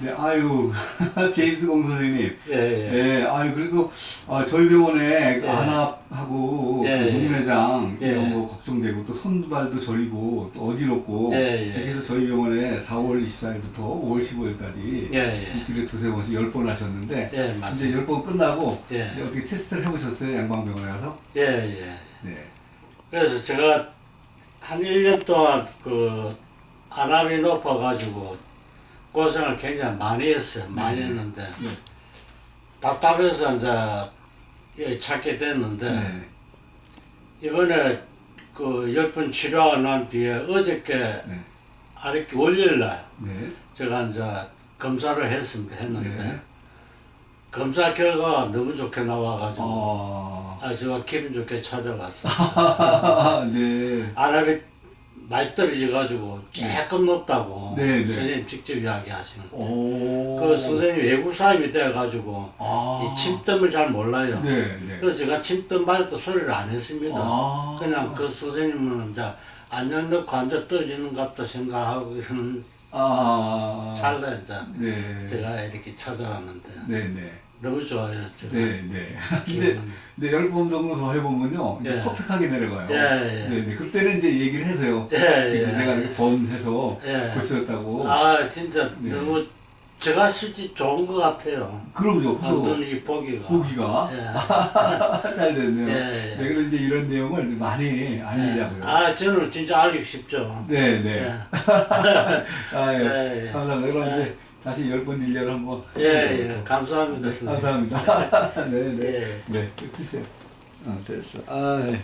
네, 아유, 제임스 공 선생님. 예, 예. 예, 아유, 그래도, 아, 저희 병원에 예. 안압하고, 예, 그 예. 녹내장, 예. 이런 거 걱정되고, 또 손발도 저리고, 또 어지럽고, 예, 예. 그래서 저희 병원에 4월 24일부터 5월 15일까지, 예, 예. 일주일에 두세 번씩 10번 하셨는데, 예, 이제 맞습니다. 10번 끝나고, 예. 이제 어떻게 테스트를 해보셨어요? 양방병원에 가서? 예, 예. 네. 그래서 제가 한 1년 동안 그 안압이 높아가지고 고생을 굉장히 많이 했어요. 많이 네. 했는데 네. 답답해서 이제 여기 찾게 됐는데 네. 이번에 그 열번 치료하고 난 뒤에 어저께 네. 아랫기 월요일 날 네. 제가 이제 검사를 했습니다. 했는데 네. 검사 결과가 너무 좋게 나와가지고 어, 아 제가 기분 좋게 찾아갔어요. 네. 안압이 많이 떨어져가지고 조금 높다고 네, 네. 선생님 직접 이야기하시는. 오. 그 선생님 외국 사람이 돼가지고 아. 이 침뜸을 잘 몰라요. 네, 네. 그래서 제가 침뜸 맞을 때 소리를 안 했습니다. 아. 그냥 그 선생님은 이제 안녕 넣고 앉아 떨어지는 것 같다 생각하고 그는 아. 살다 이제 네. 제가 이렇게 찾아왔는데 네, 네. 너무 좋아요. 제가. 네, 네. 네, 열번 정도 더 해보면요. 이제 예. 퍼펙하게 내려가요. 예, 예. 네, 네. 그때는 이제 얘기를 해서요. 예, 이제 예. 내가 이렇게 번해서 예. 고쳤다고. 아 진짜 네. 너무 제가 실제 좋은 것 같아요. 그럼요. 그럼 이 보기가. 보기가 예. 잘 됐네요. 예, 예. 네, 그럼 이제 이런 내용을 많이 알리자고요. 아 저는 진짜 알기 쉽죠. 네, 네. 예. 아, 예. 예, 예. 감사합니다. 그럼 이제 다시 열 번 진료를 한번. 예, 예. 감사합니다. 네, 선생님. 감사합니다. 네, 네. 예. 네, 드세요. 어, 됐어. 아, 예.